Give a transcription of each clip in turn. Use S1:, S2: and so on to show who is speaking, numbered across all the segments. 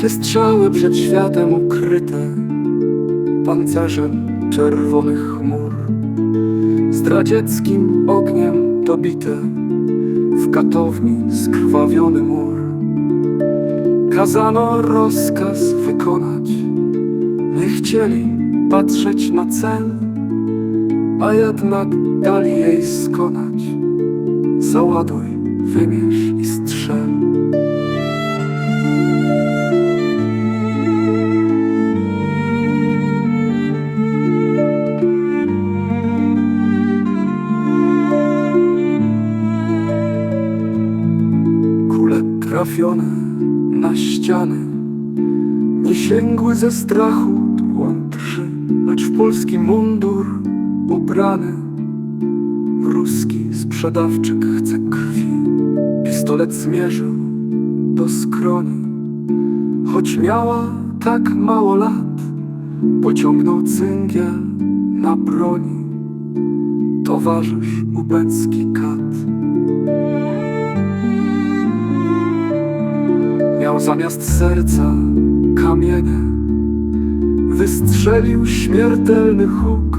S1: Te strzały przed światem ukryte pancerzem czerwonych chmur, zdradzieckim ogniem dobite, w katowni skrwawiony mur. Kazano rozkaz wykonać, nie chcieli patrzeć na cel, a jednak dali jej skonać. Załaduj, wymierz i strzel. Kule trafione na ściany Nie sięgły ze strachu dłoń drży Lecz w polski mundur ubrany. W ruski sprzedawczyk chce krwi. Pistolet zmierzył do skroni. Choć miała tak mało lat Pociągnął cyngiel na broni. Towarzysz ubecki kat. Miał zamiast serca kamienie. Wystrzelił śmiertelny huk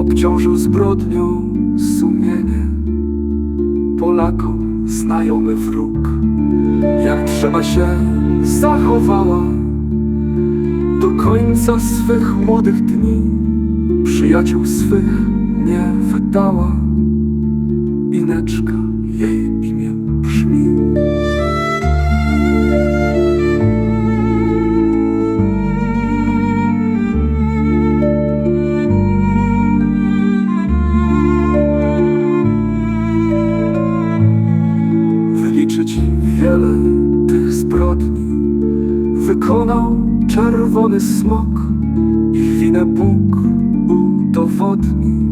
S1: Obciążył zbrodnią sumienie. Polakom znajomy wróg Jak trzeba się zachowała. Do końca swych młodych dni Przyjaciół swych nie wydała. Ineczka jej wiele tych zbrodni. Wykonał czerwony smok, ich winę Bóg udowodni.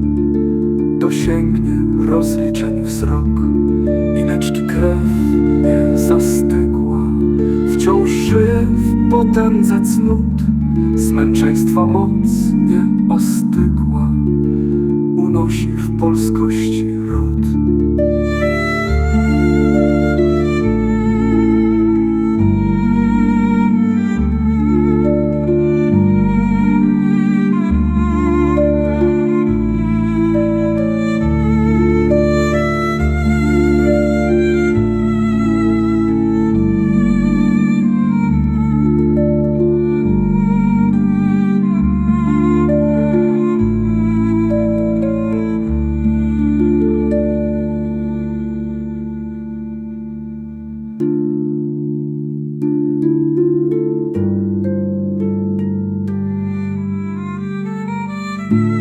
S1: Dosięgnie rozliczeń wzrok, ineczki krew nie zastygła. Wciąż żyje w potędze cnót, zmęczeństwa moc nie ostygła. Unosi w polskości Thank you.